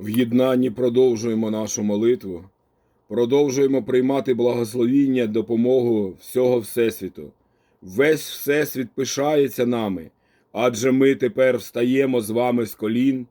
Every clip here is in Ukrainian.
В єднанні продовжуємо нашу молитву, продовжуємо приймати благословіння, допомогу всього Всесвіту. Весь Всесвіт пишається нами, адже ми тепер встаємо з вами з колін,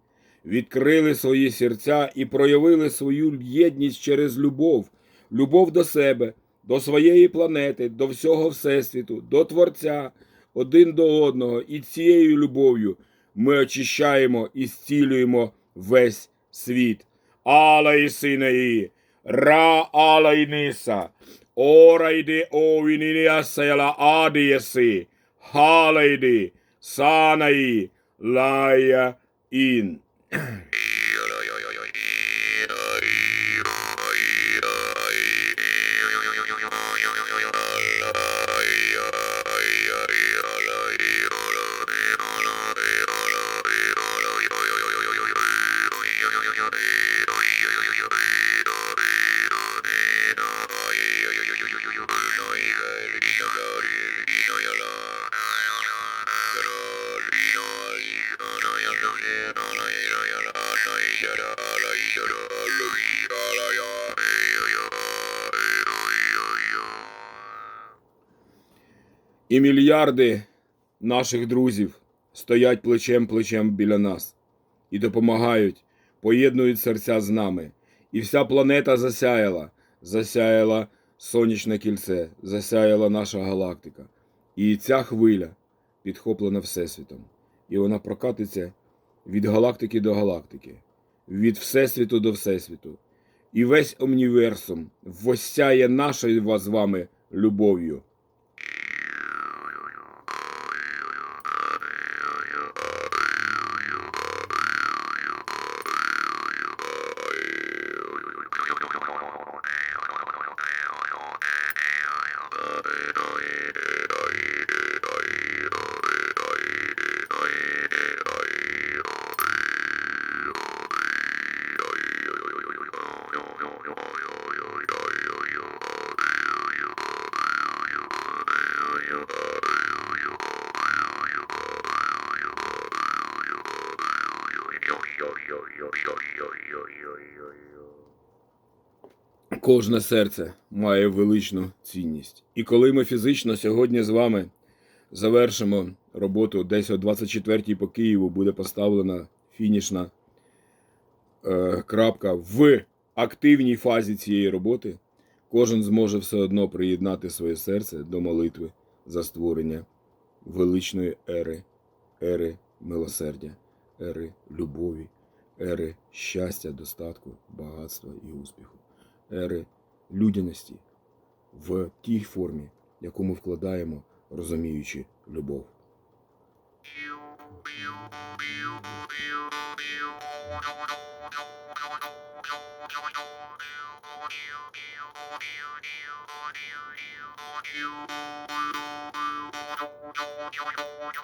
відкрили свої серця і проявили свою єдність через любов, любов до себе, до своєї планети, до всього Всесвіту, до Творця, один до одного, і цією любов'ю ми очищаємо і зцілюємо весь світ. Алай синеї, ра алай ниса, ора йди овінілія села адієси, халайди, санаї, лая ін. І мільярди наших друзів стоять плечем плечем біля нас і допомагають, поєднують серця з нами. І вся планета засяяла, засяяла сонячне кільце, засяяла наша галактика. І ця хвиля підхоплена Всесвітом. І вона прокатиться від галактики до галактики, від Всесвіту до Всесвіту. І весь універсум воссяє нашою з вами любов'ю. Кожне серце має величну цінність. І коли ми фізично сьогодні з вами завершимо роботу, десь о 24-й по Києву буде поставлена фінішна е, крапка в активній фазі цієї роботи, кожен зможе все одно приєднати своє серце до молитви за створення величної ери, ери милосердя, ери любові, ери щастя, достатку, багатства і успіху ери людяності в тій формі, яку ми вкладаємо, розуміючи любов.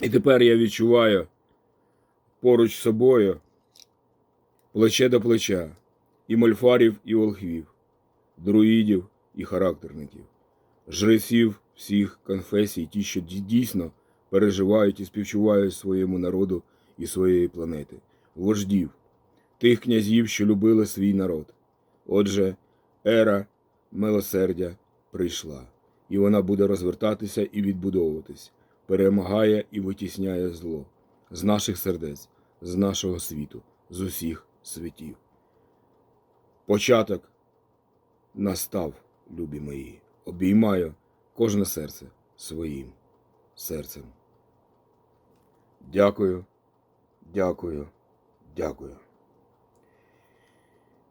І тепер я відчуваю поруч з собою плече до плеча і мольфарів, і волхвів, друїдів і характерників, жреців всіх конфесій, ті, що дійсно переживають і співчувають своєму народу і своєї планети, вождів, тих князів, що любили свій народ. Отже, ера милосердя прийшла, і вона буде розвертатися і відбудовуватись, перемагає і витісняє зло з наших сердець, з нашого світу, з усіх світів. Початок настав, любі мої, обіймаю кожне серце своїм серцем. Дякую, дякую, дякую.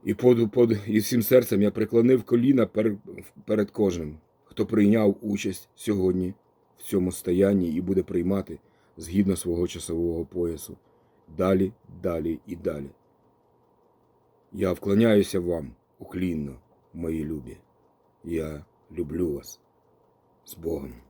І под, под, і всім серцем я приклонив коліна перед, перед кожним, хто прийняв участь сьогодні в цьому стоянні і буде приймати згідно свого часового поясу. Далі, далі і далі. Я вклоняюся вам уклінно, мої любі. Я люблю вас з Богом.